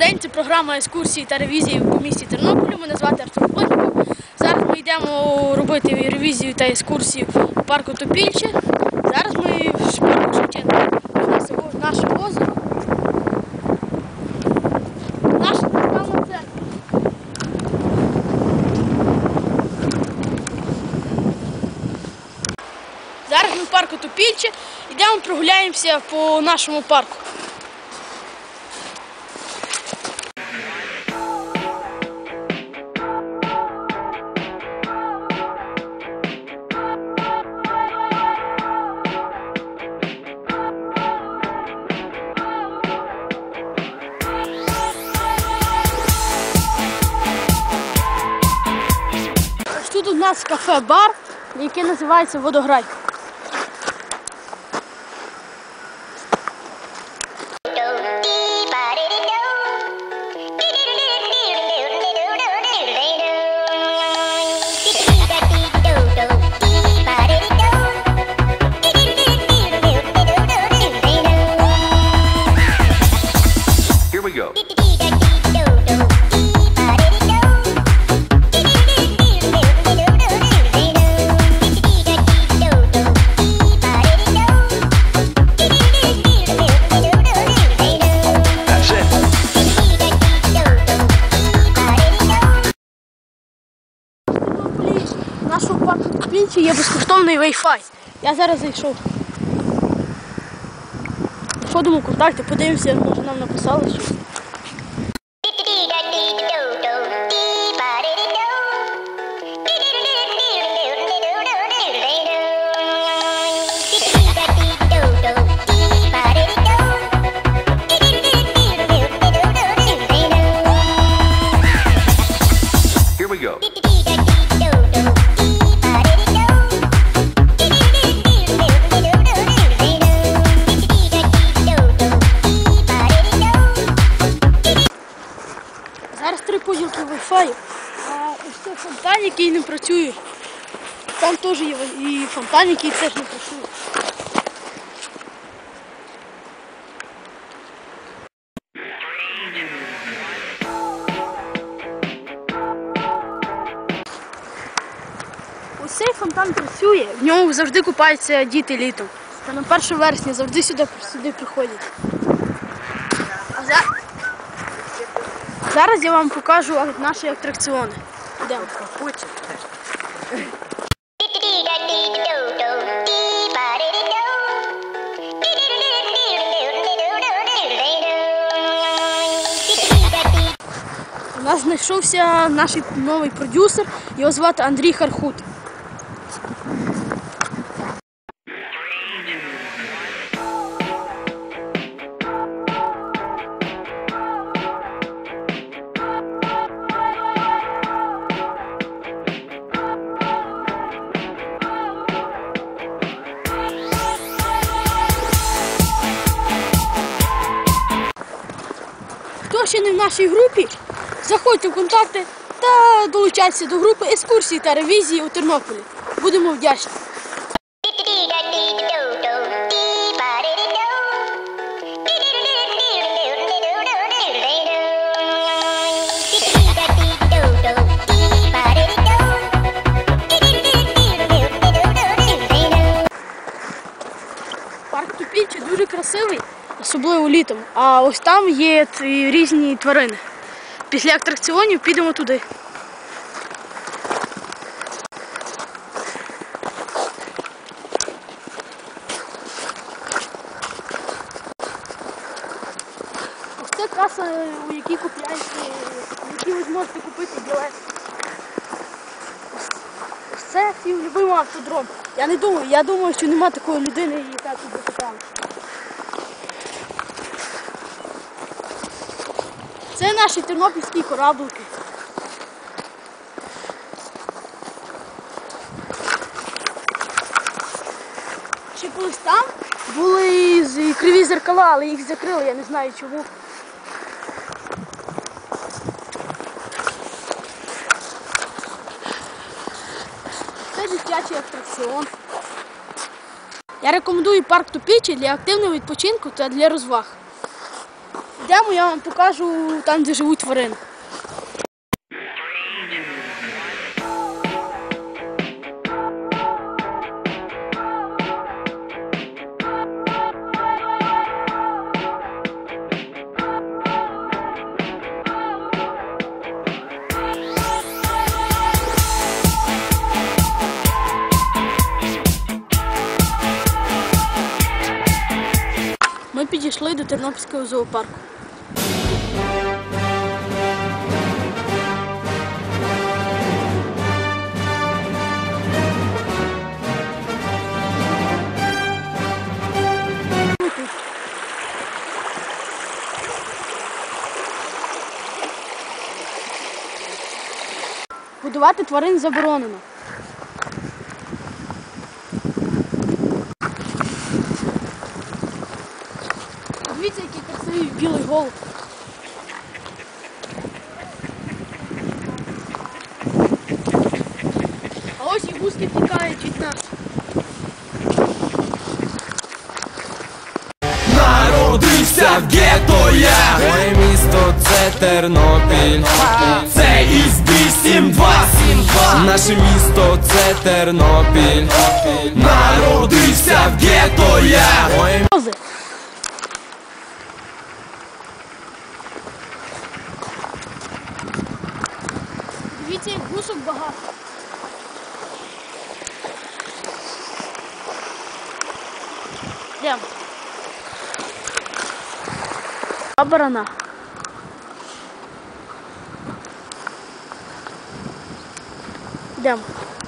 день. Це програма екскурсії та ревізії по місті Тернополі. Мене звати Артур Плотніков. Зараз ми йдемо робити ревізію та екскурсію у парку Топільче. Зараз ми в Шевченка. Ось Наше озеро. Наша державна. Зараз ми в парку Топільче. Йдемо прогуляємося по нашому парку. Тут у нас кафе-бар, який називається Водограй. Є Wi-Fi. Я зараз зайшов. Входимо в контакти, подивимося, може нам написали щось. Here we go. Wi-Fi. А ось це фонтан, який не працює. Там теж є і фонтан, який теж не працює. Ось цей фонтан працює, в ньому завжди купаються діти літом. Та на 1 вересня завжди сюди, сюди приходять. А за... Зараз я вам покажу наші атракціони. Йдемо. У нас знайшовся наш новий продюсер, його звати Андрій Хархут. Ще не в нашій групі, заходьте в контакти та долучайтеся до групи екскурсії та ревізії у Тернополі. Будемо вдячні. Особливо літом. А ось там є різні тварини. Після атракціонів підемо туди. Ось це каса, у якій купляєте, в якій ви зможете купити білет. Ось це свій любимий автодром. Я не думаю, я думаю, що нема такої людини, яка тут закопала. Це наші тернопільські кораблики. Ще колись там були з- криві зеркала, але їх закрили, я не знаю чому. Це дитячий атракціон. Я рекомендую парк Тупічі для активного відпочинку та для розваг. Йдемо, я вам покажу там, де живуть тварини. Ми підійшли до Тернопільського зоопарку. Будувати тварин заборонено. Дивіться, який красивий білий голуб. А ось і гуски тікають від нас. Народився в гетто я Моє місто це Тернопіль Це із 272 Наше місто це Тернопіль. Народився в гетто я. Як гусок багато. Йдемо. А барана.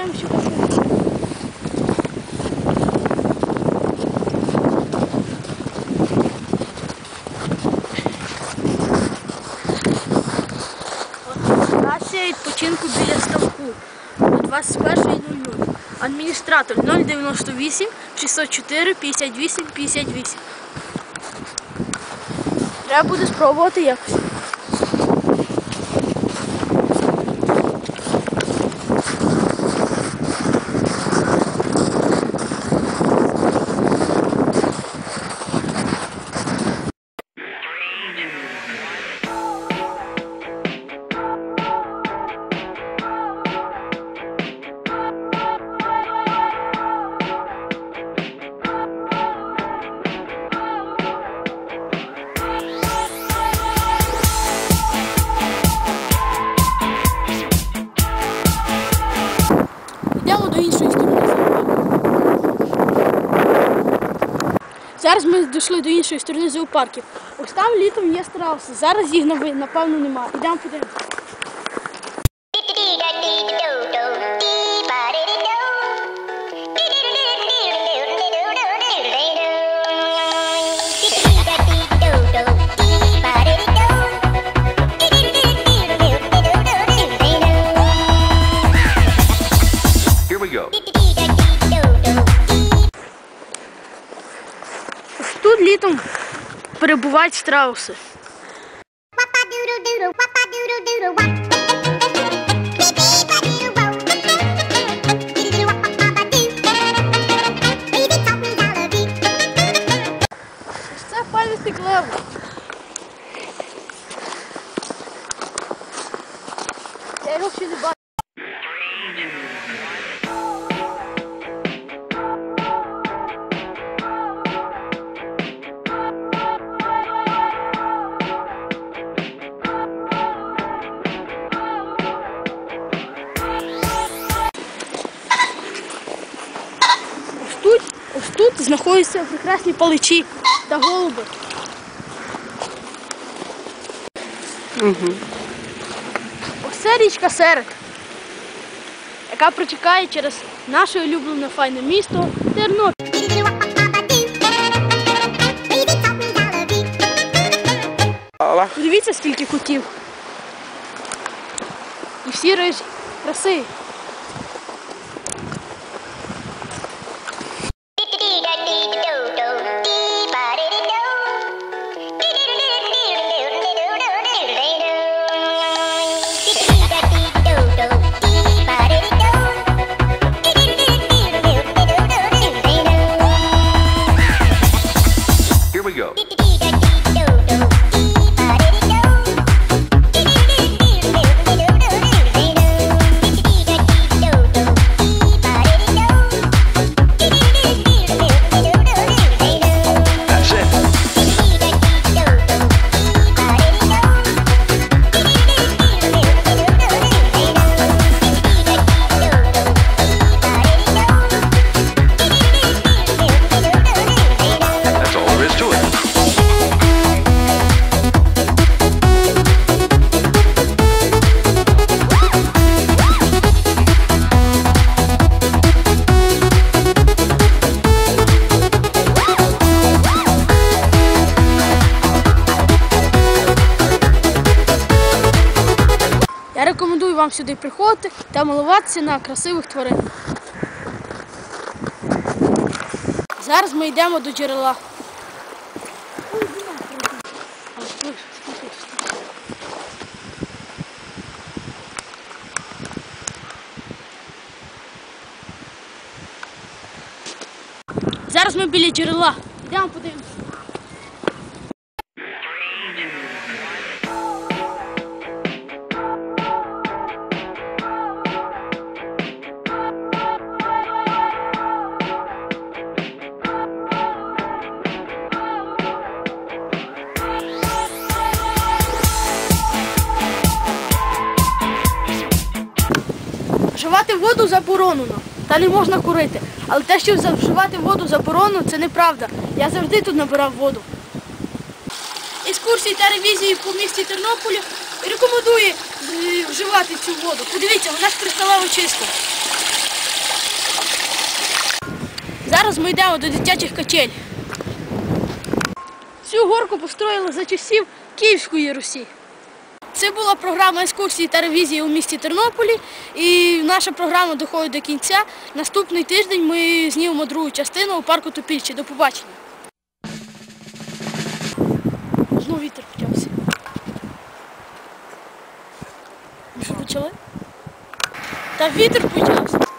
Почитаємо, що красиво. Відпочинку біля ставку 21.00. Адміністратор 098 604 58 58. Треба буде спробувати якось. Зараз ми дійшли до іншої сторони зоопарків. Ось там літом є страуси. Зараз їх напевно немає. Йдемо подивимося. Перебувають страуси. Ось знаходяться прекрасні паличі та голуби. це річка Серед, яка протікає через наше улюблене файне місто Тернопіль. Подивіться, скільки кутів. І всі рижі. Краси. Вам сюди приходити та милуватися на красивих тварин. Зараз ми йдемо до джерела. Зараз ми біля джерела. Йдемо подивимося. Вживати воду заборонено, та не можна курити. Але те, що вживати воду заборонено, це неправда. Я завжди тут набирав воду. Екскурсії та ревізії по місті Тернополі рекомендує е, вживати цю воду. Подивіться, вона ж кристалево чиста. Зараз ми йдемо до дитячих качель. Цю горку построїли за часів Київської Русі. Це була програма екскурсії та ревізії у місті Тернополі. І наша програма доходить до кінця. Наступний тиждень ми знімемо другу частину у парку Топільчі. До побачення. Знову вітер почався. Ми що почали? Та вітер почався.